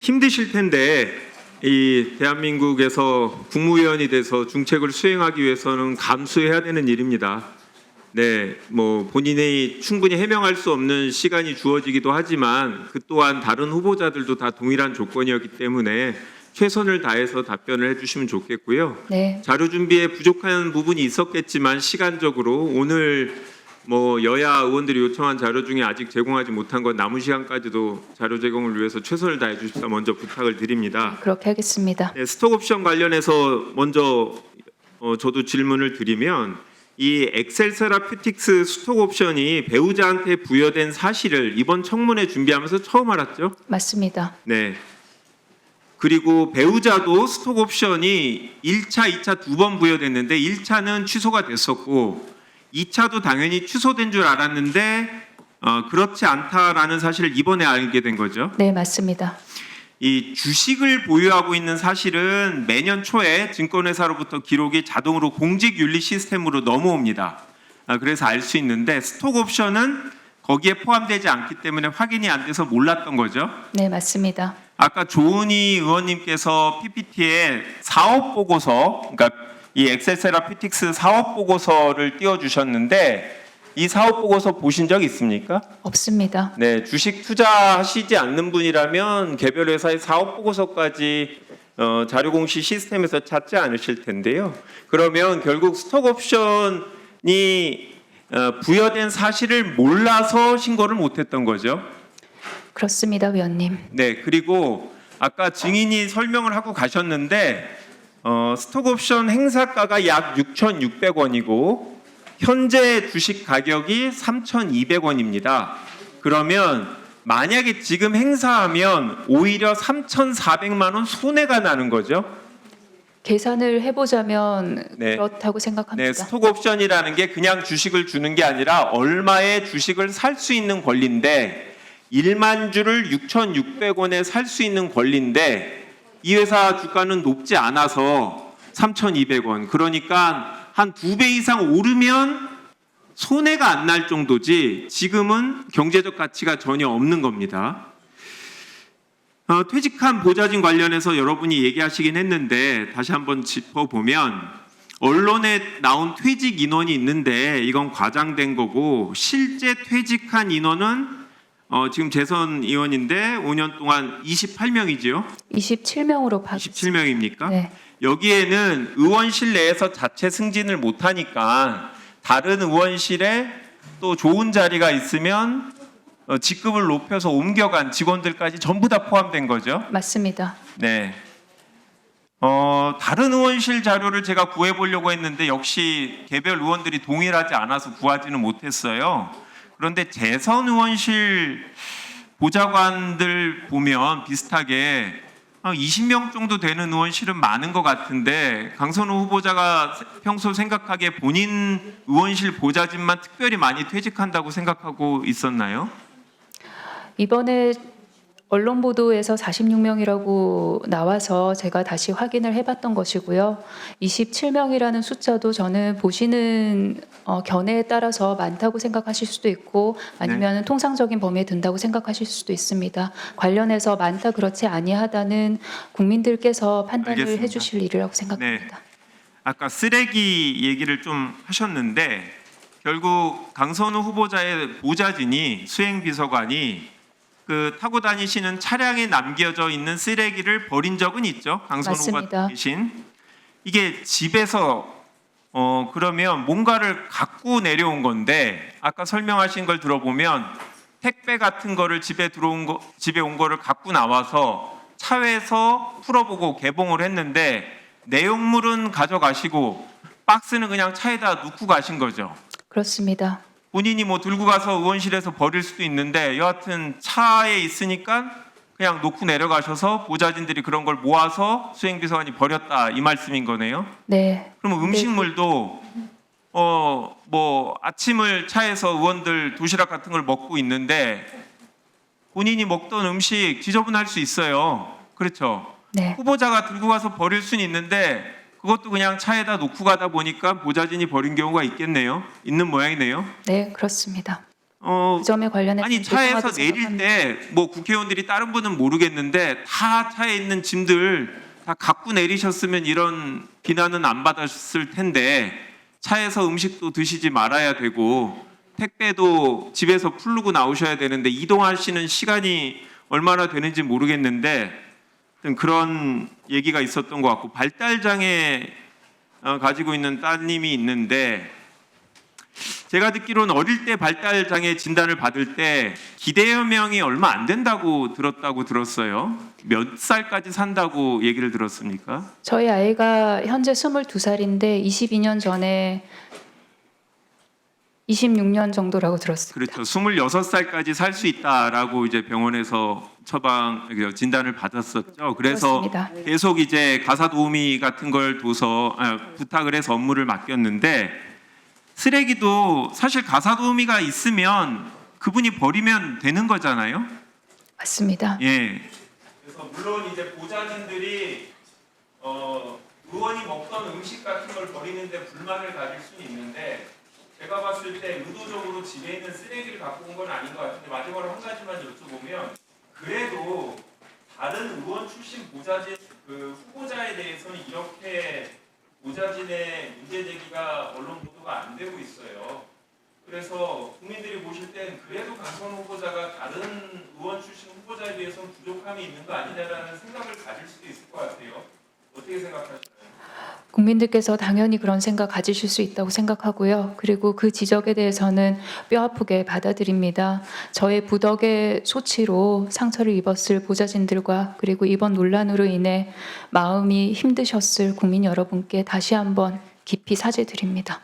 힘드실 텐데 이 대한민국에서 국무위원이 돼서 중책을 수행하기 위해서는 감수해야 되는 일입니다. 네, 뭐 본인이 충분히 해명할 수 없는 시간이 주어지기도 하지만 그 또한 다른 후보자들도 다 동일한 조건이었기 때문에 최선을 다해서 답변을 해주시면 좋겠고요. 네, 자료 준비에 부족한 부분이 있었겠지만 시간적으로 오늘 뭐 여야 의원들이 요청한 자료 중에 아직 제공하지 못한 건 남은 시간까지도 자료 제공을 위해서 최선을 다해 주십사 먼저 부탁을 드립니다. 그렇게 하겠습니다. 네, 스톡옵션 관련해서 먼저 어, 저도 질문을 드리면 이 엑셀 세라퓨틱스 스톡옵션이 배우자한테 부여된 사실을 이번 청문회 준비하면서 처음 알았죠? 맞습니다. 네. 그리고 배우자도 스톡 옵션이 1차, 2차 두 번 부여됐는데 1차는 취소가 됐었고 2차도 당연히 취소된 줄 알았는데 어, 그렇지 않다라는 사실을 이번에 알게 된 거죠. 네, 맞습니다. 이 주식을 보유하고 있는 사실은 매년 초에 증권회사로부터 기록이 자동으로 공직윤리 시스템으로 넘어옵니다. 아, 그래서 알 수 있는데 스톡 옵션은 거기에 포함되지 않기 때문에 확인이 안 돼서 몰랐던 거죠. 네, 맞습니다. 아까 조은희 의원님께서 PPT에 사업 보고서, 그러니까 이 엑셀 세라피틱스 사업 보고서를 띄워주셨는데 이 사업 보고서 보신 적 있습니까? 없습니다. 네, 주식 투자하시지 않는 분이라면 개별 회사의 사업 보고서까지 어, 자료 공시 시스템에서 찾지 않으실 텐데요. 그러면 결국 스톡 옵션이 어, 부여된 사실을 몰라서 신고를 못했던 거죠. 그렇습니다, 위원님. 네, 그리고 아까 증인이 설명을 하고 가셨는데 어, 스톡옵션 행사가가 약 6,600원이고 현재 주식 가격이 3,200원입니다. 그러면 만약에 지금 행사하면 오히려 3,400만 원 손해가 나는 거죠. 계산을 해보자면 네. 그렇다고 생각합니다. 네, 스톡 옵션이라는 게 그냥 주식을 주는 게 아니라 얼마의 주식을 살 수 있는 권리인데 1만 주를 6,600원에 살 수 있는 권리인데 이 회사 주가는 높지 않아서 3,200원. 그러니까 한 두 배 이상 오르면 손해가 안 날 정도지 지금은 경제적 가치가 전혀 없는 겁니다. 어, 퇴직한 보좌진 관련해서 여러분이 얘기하시긴 했는데 다시 한번 짚어보면 언론에 나온 퇴직 인원이 있는데 이건 과장된 거고 실제 퇴직한 인원은 어, 지금 재선 의원인데 5년 동안 28명이지요. 27명으로 파 27명입니까? 네, 여기에는 의원실 내에서 자체 승진을 못하니까 다른 의원실에 또 좋은 자리가 있으면 어, 직급을 높여서 옮겨간 직원들까지 전부 다 포함된 거죠. 맞습니다. 네. 어, 다른 의원실 자료를 제가 구해보려고 했는데 역시 개별 의원들이 동일하지 않아서 구하지는 못했어요. 그런데 재선 의원실 보좌관들 보면 비슷하게 한 20명 정도 되는 의원실은 많은 것 같은데 강선호 후보자가 평소 생각하기에 본인 의원실 보좌진만 특별히 많이 퇴직한다고 생각하고 있었나요? 이번에 언론 보도에서 46명이라고 나와서 제가 다시 확인을 해봤던 것이고요. 27명이라는 숫자도 저는 보시는 어, 견해에 따라서 많다고 생각하실 수도 있고 아니면 통상적인 범위에 든다고 생각하실 수도 있습니다. 관련해서 많다 그렇지 아니하다는 국민들께서 판단을 알겠습니다. 해주실 일이라고 생각합니다. 아까 쓰레기 얘기를 좀 하셨는데 결국 강선우 후보자의 보좌진이 수행 비서관이 그 타고 다니시는 차량에 남겨져 있는 쓰레기를 버린 적은 있죠. 맞습니다. 대신 이게 집에서 어 그러면 뭔가를 갖고 내려온 건데 아까 설명하신 걸 들어보면 택배 같은 거를 집에 들어온 거 집에 온 거를 갖고 나와서 차에서 풀어보고 개봉을 했는데 내용물은 가져가시고 박스는 그냥 차에다 놓고 가신 거죠. 그렇습니다. 본인이 뭐 들고 가서 의원실에서 버릴 수도 있는데 여하튼 차에 있으니까 그냥 놓고 내려가셔서 보좌진들이 그런 걸 모아서 수행비서관이 버렸다 이 말씀인 거네요. 네, 그러면 음식물도 어 뭐 아침을 차에서 의원들 도시락 같은 걸 먹고 있는데 본인이 먹던 음식 지저분할 수 있어요. 그렇죠. 네, 후보자가 들고 가서 버릴 수는 있는데 그것도 그냥 차에다 놓고 가다 보니까 보좌진이 버린 경우가 있겠네요. 있는 모양이네요. 네, 그렇습니다. 어, 그 점에 관련해 아니 차에서 내릴 때 뭐 국회의원들이 다른 분은 모르겠는데 다 차에 있는 짐들 다 갖고 내리셨으면 이런 비난은 안 받았을 텐데 차에서 음식도 드시지 말아야 되고 택배도 집에서 풀르고 나오셔야 되는데 이동하시는 시간이 얼마나 되는지 모르겠는데 그런 얘기가 있었던 것 같고 발달 장애 어, 가지고 있는 따님이 있는데 제가 듣기로는 어릴 때 발달 장애 진단을 받을 때 기대여명이 얼마 안 된다고 들었다고 들었어요. 몇 살까지 산다고 얘기를 들었습니까? 저희 아이가 현재 22살인데 22년 전에 26년 정도라고 들었습니다. 그렇죠. 26살까지 살 수 있다라고 이제 병원에서 처방 그 진단을 받았었죠. 그래서 그렇습니다. 계속 이제 가사 도우미 같은 걸 둬서 아, 부탁을 해서 업무를 맡겼는데 쓰레기도 사실 가사 도우미가 있으면 그분이 버리면 되는 거잖아요. 맞습니다. 예. 그래서 물론 이제 보좌진들이 어, 의원이 먹던 음식 같은 걸 버리는데 불만을 가질 수는 있는데 제가 봤을 때 의도적으로 집에 있는 쓰레기를 갖고 온 건 아닌 것 같은데 마지막으로 한 가지만 여쭤보면 그래도 다른 의원 출신 보좌진 그 후보자에 대해서는 이렇게 보좌진의 문제 제기가 언론 보도가 안 되고 있어요. 그래서 국민들이 보실 땐 그래도 강선 후보자가 다른 의원 출신 후보자에 비해서는 부족함이 있는 거 아니냐라는 생각을 가질 수도 있을 것 같아요. 어떻게 생각하시나요? 국민들께서 당연히 그런 생각 가지실 수 있다고 생각하고요. 그리고 그 지적에 대해서는 뼈 아프게 받아들입니다. 저의 부덕의 소치로 상처를 입었을 보좌진들과 그리고 이번 논란으로 인해 마음이 힘드셨을 국민 여러분께 다시 한번 깊이 사죄드립니다.